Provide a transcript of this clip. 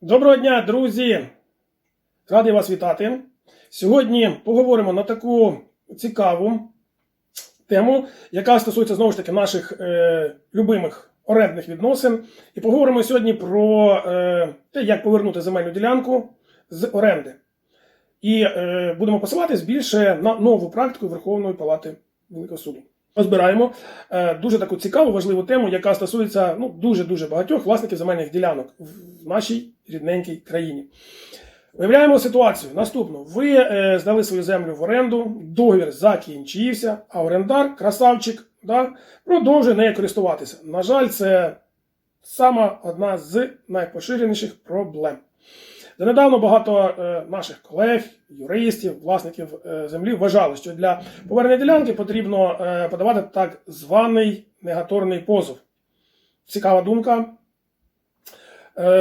Доброго дня, друзі! Радий вас вітати. Сьогодні поговоримо на таку цікаву тему, яка стосується знову ж таки наших е, любимих орендних відносин. І поговоримо сьогодні про е, те, як повернути земельну ділянку з оренди. І е, будемо посилатись більше на нову практику Верховної Палати Великого суду. Розбираємо е, дуже таку цікаву, важливу тему, яка стосується ну, дуже-дуже багатьох власників земельних ділянок в нашій рідненькій країні. Виявляємо ситуацію наступну: ви е, здали свою землю в оренду, договір закінчився, а орендар, красавчик, да, продовжує нею користуватися. На жаль, це сама одна з найпоширеніших проблем. Донедавно багато е, наших колег, юристів, власників е, землі вважали, що для повернення ділянки потрібно е, подавати так званий негаторний позов. Цікава думка.